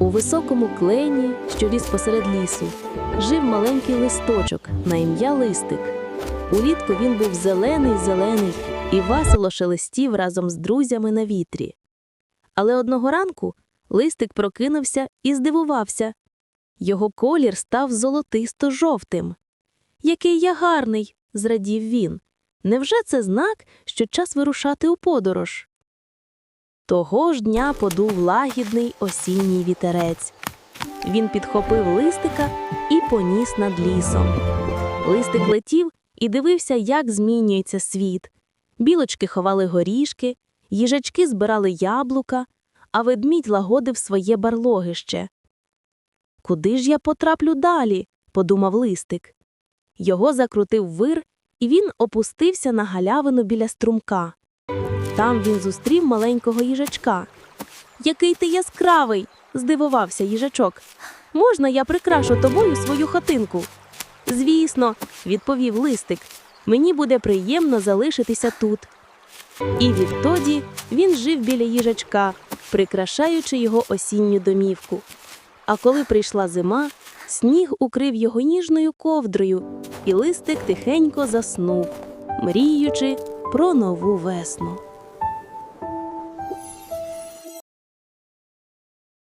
У високому клені, що ріс посеред лісу, жив маленький листочок на ім'я Листик. Улітку він був зелений зелений і весело шелестів разом з друзями на вітрі. Але одного ранку листик прокинувся і здивувався. Його колір став золотисто-жовтим. Який я гарний, зрадів він. Невже це знак, що час вирушати у подорож? Того ж дня подув лагідний осінній вітерець. Він підхопив листика і поніс над лісом. Листик летів і дивився, як змінюється світ. Білочки ховали горішки, їжачки збирали яблука, а ведмідь лагодив своє барлогище. Куди ж я потраплю далі? подумав листик. Його закрутив вир, і він опустився на галявину біля струмка. Там він зустрів маленького їжачка. Який ти яскравий, здивувався їжачок. Можна я прикрашу тобою свою хатинку? Звісно, відповів листик. Мені буде приємно залишитися тут. І відтоді він жив біля їжачка, прикрашаючи його осінню домівку. А коли прийшла зима, сніг укрив його ніжною ковдрою, і листик тихенько заснув, мріючи про нову весну.